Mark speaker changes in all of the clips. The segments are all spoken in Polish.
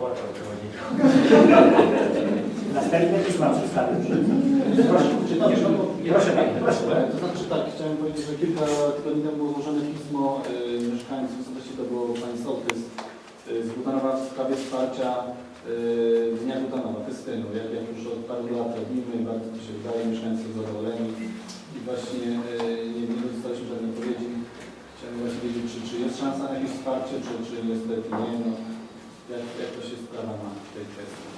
Speaker 1: Następne pisma przedstawił. Proszę,
Speaker 2: no,
Speaker 1: proszę Panie, proszę.
Speaker 2: To znaczy tak, chciałem powiedzieć, że kilka tygodni temu było złożone pismo y, mieszkańców, w zasadzie to było pani Sołtys y, z Gutanowa w sprawie wsparcia y, Dnia Gutanowa, festynu. Jak, jak już od paru lat robimy, bardzo to się wydaje, mieszkańcy są zadowoleni i właśnie y, nie, nie dostaliśmy żadnej odpowiedzi. Chciałem właśnie wiedzieć, czy, czy jest szansa na jakieś wsparcie, czy, czy niestety nie. No, jak, jak to się sprawa ma w tej kwestii.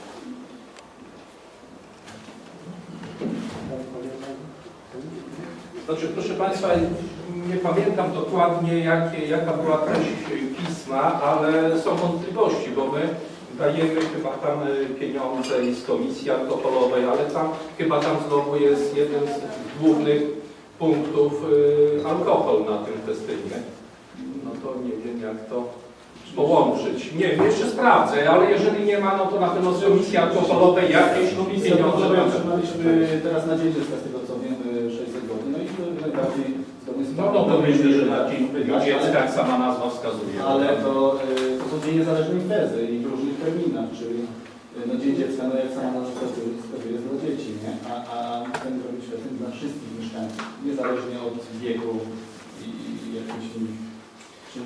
Speaker 3: Znaczy, proszę Państwa, nie pamiętam dokładnie, jakie, jaka była treść pisma, ale są wątpliwości, bo my dajemy chyba tam pieniądze z komisji alkoholowej, ale tam chyba tam znowu jest jeden z głównych punktów y, alkohol na tym festynie. No to nie wiem, jak to połączyć. Nie wiem, jeszcze sprawdzę, ale jeżeli nie ma, no to na pewno z komisji alkoholowej jakieś pieniądze
Speaker 2: otrzymaliśmy teraz na dzień dziecka, z tego co wiem, 600 zł. No i to najbardziej zgodnie z
Speaker 3: No, no to myślę, że na Dzień Dziecka, jak sama nazwa wskazuje.
Speaker 2: Ale to, y, to są dwie niezależne imprezy i w różnych terminach, czyli y, no Dzień Dziecka, no jak sama nazwa wskazuje, jest dla dzieci, nie? A, a chcemy robić świetny dla wszystkich mieszkańców, niezależnie od wieku i, i jakimś innym.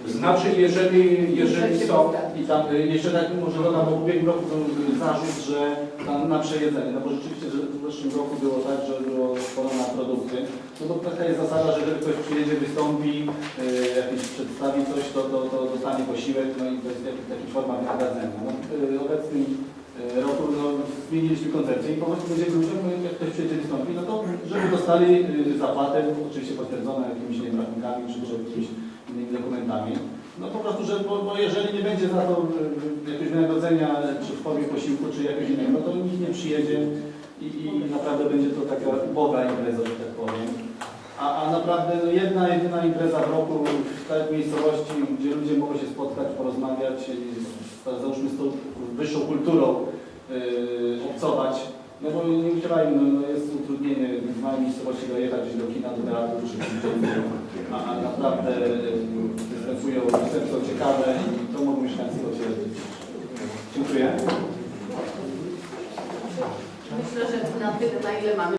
Speaker 3: Znaczy, jeżeli, jeżeli są...
Speaker 2: I tam y, jeszcze tak może dodam, bo w ubiegłym roku był zarzut, że tam na przejedzenie, no bo rzeczywiście że w zeszłym roku było tak, że było sporo na produkty. No to taka jest zasada, że jeżeli ktoś przyjedzie, wystąpi, y, jakiś przedstawi coś, to, to, to dostanie posiłek, no i to jest jak, taka forma wynagrodzenia. No, y, obecnym y, roku no, zmieniliśmy koncepcję i po prostu będzie ludziom, jak ktoś przyjedzie, wystąpi, no to żeby dostali y, zapłatę, oczywiście potwierdzoną jakimiś nie czy, czy jakimiś innymi dokumentami. No po prostu, że bo, bo jeżeli nie będzie za to y, jakiegoś wynagrodzenia, czy w formie posiłku, czy jakiegoś innego, to nikt nie przyjedzie i, i naprawdę będzie to taka uboga impreza, że tak powiem. A, a naprawdę no, jedna, jedyna impreza w roku w tej miejscowości, gdzie ludzie mogą się spotkać, porozmawiać z, załóżmy z tą wyższą kulturą yy, obcować. No bo nie ukrywajmy, no, no jest utrudnienie w małej miejscowości dojechać gdzieś do kina, do teatru, czy a, a naprawdę yy, występują, występują ciekawe i to mogą mieszkańcy potwierdzić. Dziękuję.
Speaker 4: Myślę, że na tyle, na ile mamy